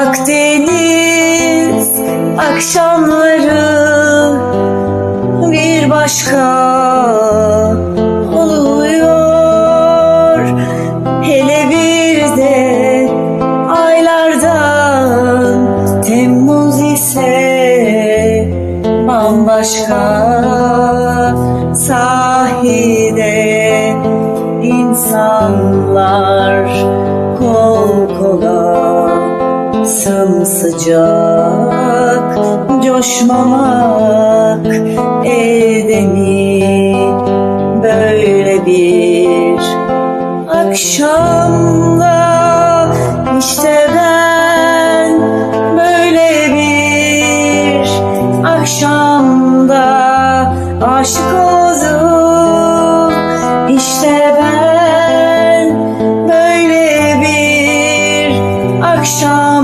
Akdeniz akşamları bir başka oluyor. Hele bir de aylardan Temmuz ise bambaşka Sahide insanlar kol kola nasıl sıcak Coşmamak elde mi? Böyle bir akşamda işte ben böyle bir akşamda aşık oldum. İşte ben böyle bir akşam